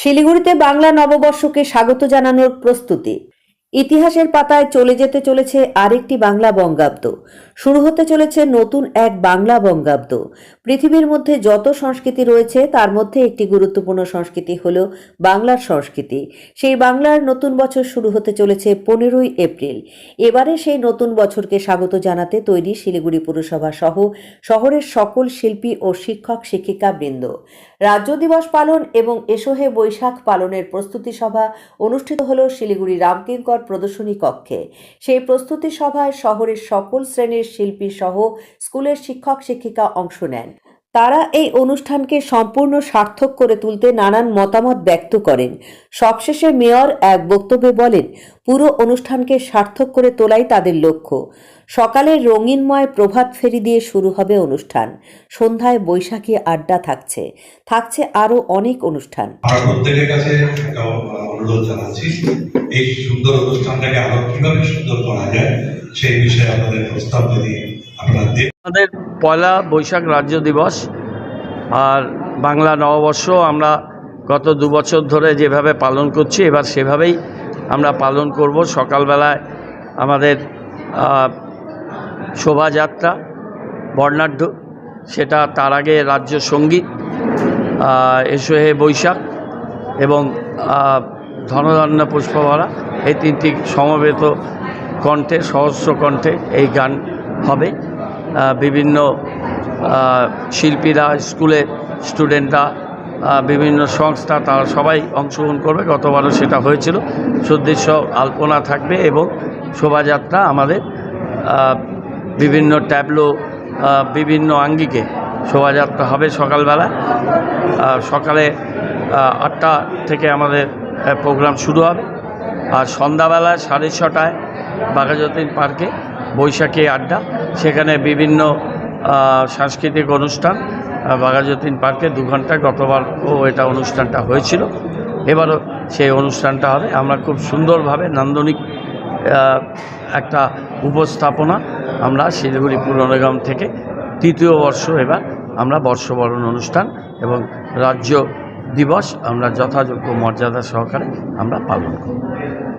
শিলিগুড়িতে বাংলা নববর্ষকে স্বাগত জানানোর প্রস্তুতি। ইতিহাসের পাতায় চলে যেতে চলেছে আরেকটি বাংলা বঙ্গাব্দ। শুরু হতে চলেছে নতুন এক বাংলা বঙ্গাব্দ। পৃথিবীর মধ্যে যত সংস্কৃতি রয়েছে, তার মধ্যে একটি গুরুত্বপূর্ণ সংস্কৃতি হল বাংলার সংস্কৃতি। সেই বাংলার নতুন বছর শুরু হতে চলেছে পনেরোই এপ্রিল। এবারে সেই নতুন বছরকে স্বাগত জানাতে তৈরি শিলিগুড়ি পুরসভা সহ শহরের সকল শিল্পী ও শিক্ষক শিক্ষিকা বৃন্দ। রাজ্য দিবস পালন এবং এসোহে বৈশাখ পালনের প্রস্তুতি সভা অনুষ্ঠিত হল শিলিগুড়ি রামকিঙ্কর প্রদর্শনী কক্ষে। সেই প্রস্তুতি সভায় শহরের সকল শ্রেণির শিল্পী সহ স্কুলের শিক্ষক শিক্ষিকা অংশ নেন। তারা এই অনুষ্ঠানকে সম্পূর্ণ সার্থক করে তুলতে নানান মতামত ব্যক্ত করেন। সবশেষে মেয়র এক বক্তব্যে বলেন, পুরো অনুষ্ঠানকে সার্থক করে তোলাই তাদের লক্ষ্য। সকালে রঙিনময় প্রভাত ফেরি দিয়ে শুরু হবে অনুষ্ঠান। সন্ধ্যায় বৈশাখী আড্ডা থাকছে। থাকছে আরও অনেক অনুষ্ঠান। প্রত্যেকের কাছে অনুরোধ জানাচ্ছি এই সুন্দর অনুষ্ঠানটাকে আরও কীভাবে সুন্দর করা যায় সেই বিষয়ে আপনাদের প্রস্তাব যদি আপনারা আমাদের পয়লা বৈশাখ রাজ্য দিবস আর বাংলা নববর্ষ আমরা গত দু বছর ধরে যেভাবে পালন করছি এবার সেভাবেই আমরা পালন করব। সকালবেলায় আমাদের শোভাযাত্রা, বর্ণাঢ্য, সেটা তার আগে রাজ্য সংগীত এসো হে বৈশাখ এবং ধনধান্য পুষ্পভরা এই তিনটি সমবেত কণ্ঠে, সহস্র কণ্ঠে এই গান হবে। বিভিন্ন শিল্পীরা স্কুলের স্টুডেন্টরা বিভিন্ন সংস্থা, তারা সবাই অংশগ্রহণ করবে। গতবারও সেটা হয়েছিল। সুদৃশ্য আলপনা থাকবে এবং শোভাযাত্রা আমাদের বিভিন্ন ট্যাবলো বিভিন্ন আঙ্গিকে শোভাযাত্রা হবে সকালবেলা। সকালে আটটা থেকে আমাদের প্রোগ্রাম শুরু হবে। আর সন্ধ্যাবেলা সাড়ে ছটায় বাঘাযতীন পার্কে বৈশাখী আড্ডা। সেখানে বিভিন্ন সাংস্কৃতিক অনুষ্ঠান বাঘাযতীন পার্কে দু ঘণ্টা গতবারও এটা অনুষ্ঠানটা হয়েছিল। এবারও সেই অনুষ্ঠানটা হবে। আমরা খুব সুন্দরভাবে নান্দনিক একটা উপস্থাপনা আমরা শিলিগুড়ি পুরনগ্রাম থেকে তৃতীয় বর্ষ এবার আমরা বর্ষবরণ অনুষ্ঠান এবং রাজ্য দিবস আমরা যথাযোগ্য মর্যাদা সহকারে আমরা পালন করব।